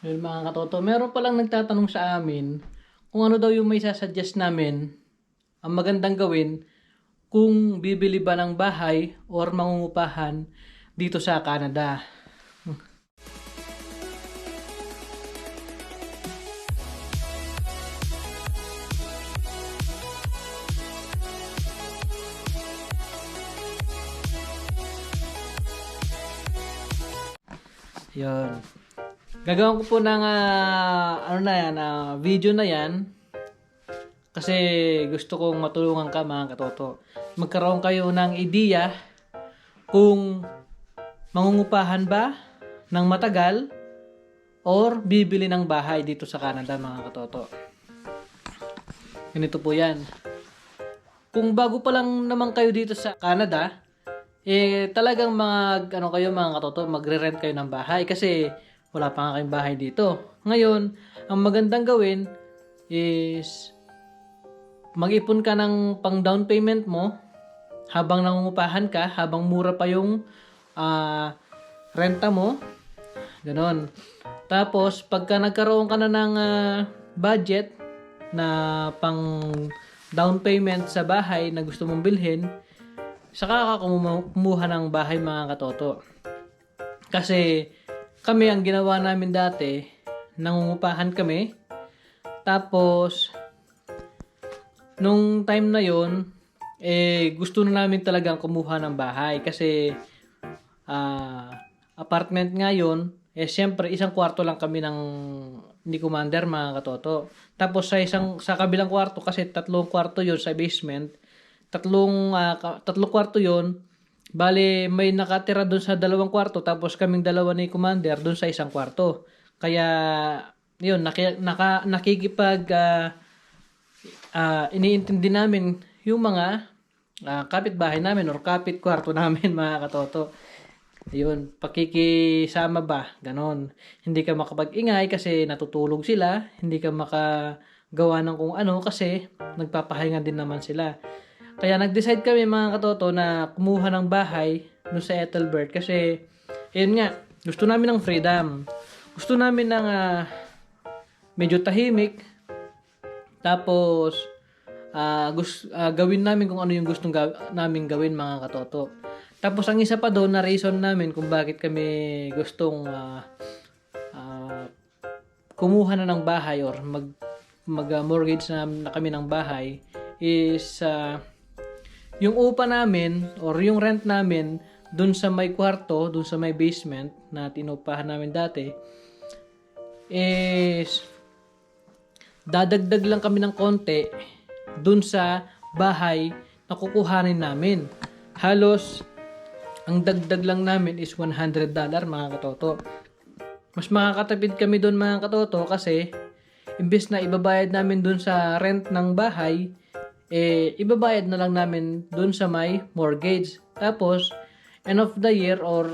Yun mga katoto, meron palang nagtatanong sa amin kung ano daw yung may sasuggest namin ang magandang gawin kung bibili ba ng bahay or mangungupahan dito sa Canada. Yun. Gagawin ko po ng ah, ano na yan, ah, video na yan. Kasi gusto kong matulungan ka mga katoto. Magkaroon kayo ng ideya kung mangungupahan ba ng matagal or bibili ng bahay dito sa Canada mga katoto. Ganito po yan. Kung bago pa lang naman kayo dito sa Canada, eh talagang mag ano kayo mga katoto, magre-rent kayo ng bahay kasi wala pa nga kayong bahay dito. Ngayon, ang magandang gawin is mag-ipon ka ng pang down payment mo habang nangungupahan ka, habang mura pa yung ah, renta mo. Ganon. Tapos, pagka nagkaroon ka na ng ah, budget na pang down payment sa bahay na gusto mong bilhin, saka ka kumu- kumuha ng bahay mga katoto. Kasi kami ang ginawa namin dati, nangungupahan kami. Tapos nung time na yon eh gusto na namin talagang kumuha ng bahay kasi ah, apartment nga yun, eh siyempre isang kwarto lang kami ng ni Commander mga katoto. Tapos sa isang sa kabilang kwarto kasi tatlong kwarto yon sa basement, tatlong ka- tatlong kwarto yon Bale, may nakatira doon sa dalawang kwarto tapos kaming dalawa ni Commander doon sa isang kwarto. Kaya, yun, naki, naka, nakikipag ah, ah, iniintindi namin yung mga ah, kapitbahay namin or kapit kwarto namin mga katoto. Yun, pakikisama ba? Ganon. Hindi ka makapag-ingay kasi natutulog sila. Hindi ka makagawa ng kung ano kasi nagpapahinga din naman sila. Kaya nag-decide kami mga katoto na kumuha ng bahay doon sa Ethelbert kasi yun nga, gusto namin ng freedom. Gusto namin ng ah, medyo tahimik. Tapos ah gus, ah, gawin namin kung ano yung gustong ga- namin gawin mga katoto. Tapos ang isa pa doon na reason namin kung bakit kami gustong ah, ah, kumuha na ng bahay or mag mag ah, mortgage na, na kami ng bahay is ah, yung upa namin or yung rent namin dun sa may kwarto, dun sa may basement na tinupahan namin dati is dadagdag lang kami ng konti dun sa bahay na kukuhanin namin. Halos ang dagdag lang namin is 100 dollar mga katoto. Mas makakatipid kami doon mga katoto kasi imbes na ibabayad namin doon sa rent ng bahay, eh ibabayad na lang namin doon sa may mortgage. Tapos end of the year or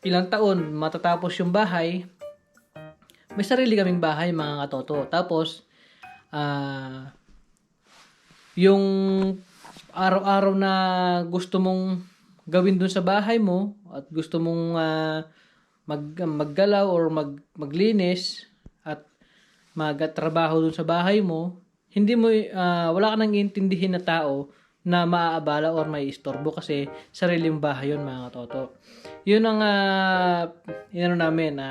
ilang taon matatapos yung bahay, may sarili kaming bahay mga katoto. Tapos ah yung araw-araw na gusto mong gawin dun sa bahay mo at gusto mong ah, mag maggalaw or mag maglinis at magtrabaho dun sa bahay mo, hindi mo ah, wala ka nang intindihin na tao na maaabala or may istorbo kasi sarili mong bahay yun mga katoto. Yun ang uh, inano namin na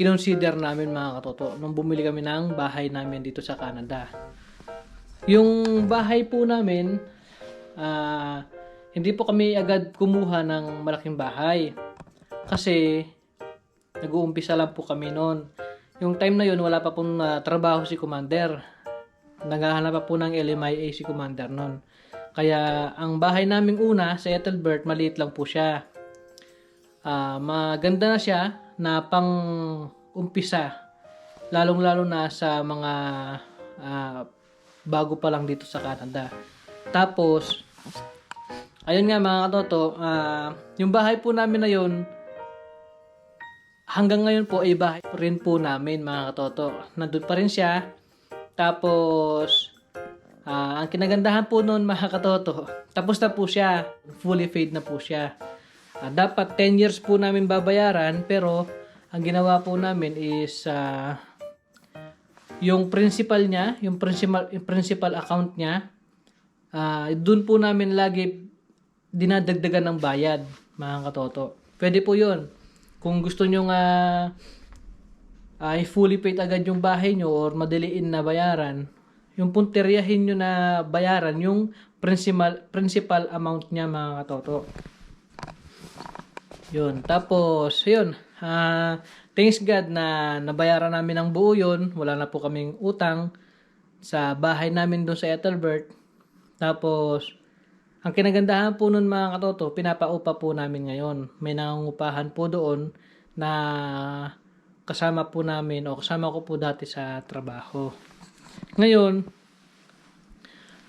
kinonsider namin mga katoto nung bumili kami ng bahay namin dito sa Canada. Yung bahay po namin, ah, hindi po kami agad kumuha ng malaking bahay. Kasi, nag-uumpisa lang po kami noon. Yung time na yun, wala pa pong ah, trabaho si Commander. Naghahanap pa po ng LMIA si Commander noon. Kaya, ang bahay naming una sa Ethelbert, maliit lang po siya. Ah, maganda na siya na pang umpisa. Lalong-lalo na sa mga ah, bago pa lang dito sa Canada. Tapos, ayun nga mga katoto, ah, yung bahay po namin na yun, hanggang ngayon po ay bahay po rin po namin mga katoto. Nandun pa rin siya. Tapos, ah, ang kinagandahan po noon mga katoto, tapos na po siya. Fully paid na po siya. Ah, dapat 10 years po namin babayaran pero ang ginawa po namin is ah, yung principal niya, yung principal, yung principal account niya, ah doon po namin lagi dinadagdagan ng bayad, mga katoto. Pwede po yun. Kung gusto nyo nga ay fully paid agad yung bahay nyo or madaliin na bayaran, yung punteryahin nyo na bayaran yung principal, principal amount niya mga katoto. Yun. Tapos, yun. Ah, thanks God na nabayaran namin ang buo yun. Wala na po kaming utang sa bahay namin doon sa Ethelbert. Tapos, ang kinagandahan po nun mga katoto, pinapaupa po namin ngayon. May nangungupahan po doon na kasama po namin o kasama ko po dati sa trabaho. Ngayon,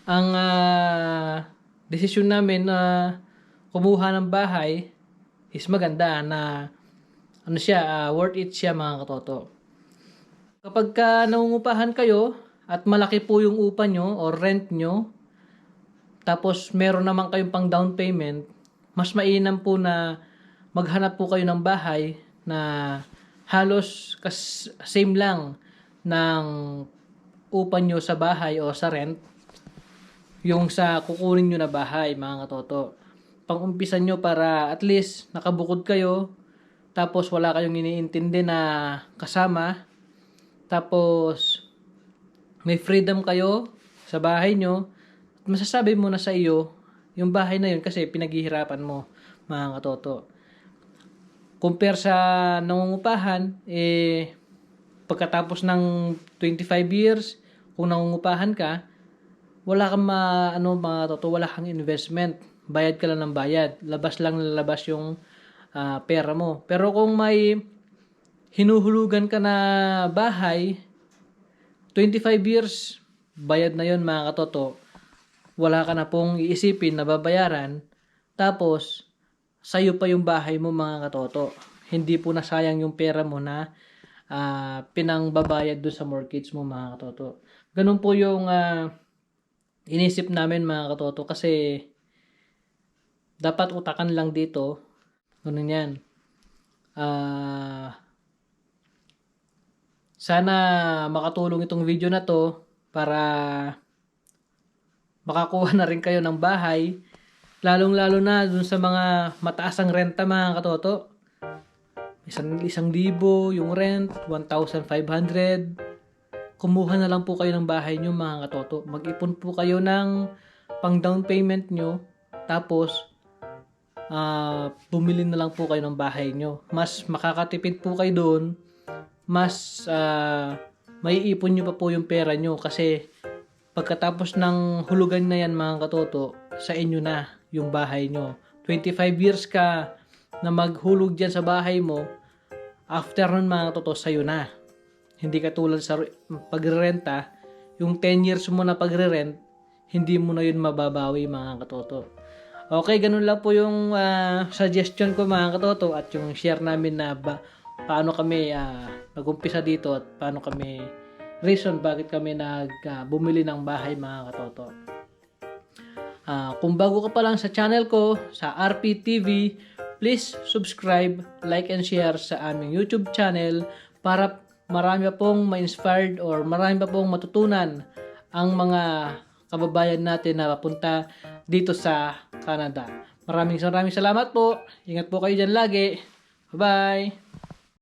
ang ah, desisyon namin na kumuha ng bahay is maganda na ano siya, ah, worth it siya mga katoto. Kapag ka nangungupahan kayo at malaki po yung upa nyo or rent nyo, tapos meron naman kayong pang down payment, mas mainam po na maghanap po kayo ng bahay na halos kas same lang ng upa nyo sa bahay o sa rent yung sa kukunin nyo na bahay mga katoto. Pang-umpisan nyo para at least nakabukod kayo tapos wala kayong iniintindi na kasama tapos may freedom kayo sa bahay nyo masasabi mo na sa iyo yung bahay na yun kasi pinaghihirapan mo mga katoto. Compare sa nangungupahan, eh, pagkatapos ng 25 years, kung nangungupahan ka, wala kang ma, ano, mga toto, wala kang investment. Bayad ka lang ng bayad. Labas lang lalabas yung ah, pera mo. Pero kung may hinuhulugan ka na bahay, 25 years, bayad na yon mga katoto. Wala ka na pong iisipin na babayaran. Tapos, sa'yo pa yung bahay mo mga katoto. Hindi po nasayang yung pera mo na ah, pinangbabayad doon sa mortgage mo mga katoto. Ganun po yung ah, inisip namin mga katoto kasi dapat utakan lang dito. Ganun yan. Ah, sana makatulong itong video na to para makakuha na rin kayo ng bahay. Lalong-lalo na dun sa mga mataas ang renta mga katoto. Isang, isang libo yung rent, 1,500. Kumuha na lang po kayo ng bahay nyo mga katoto. Mag-ipon po kayo ng pang down payment nyo. Tapos, ah bumili na lang po kayo ng bahay nyo. Mas makakatipid po kayo doon. Mas ah may ipon nyo pa po yung pera nyo kasi pagkatapos ng hulugan na yan mga katoto, sa inyo na yung bahay nyo. 25 years ka na maghulog dyan sa bahay mo, after nun mga katoto, sa'yo na. Hindi katulad sa re- pagrerenta, yung 10 years mo na pagre-rent, hindi mo na yun mababawi mga katoto. Okay, ganun lang po yung ah, suggestion ko mga katoto at yung share namin na ba, paano kami ah, nag-umpisa dito at paano kami reason bakit kami nag bumili ng bahay mga katoto. Ah, kung bago ka pa lang sa channel ko, sa RPTV, please subscribe, like, and share sa aming YouTube channel para marami pa pong ma-inspired or marami pa pong matutunan ang mga kababayan natin na papunta dito sa Canada. Maraming maraming salamat po. Ingat po kayo dyan lagi. Bye-bye!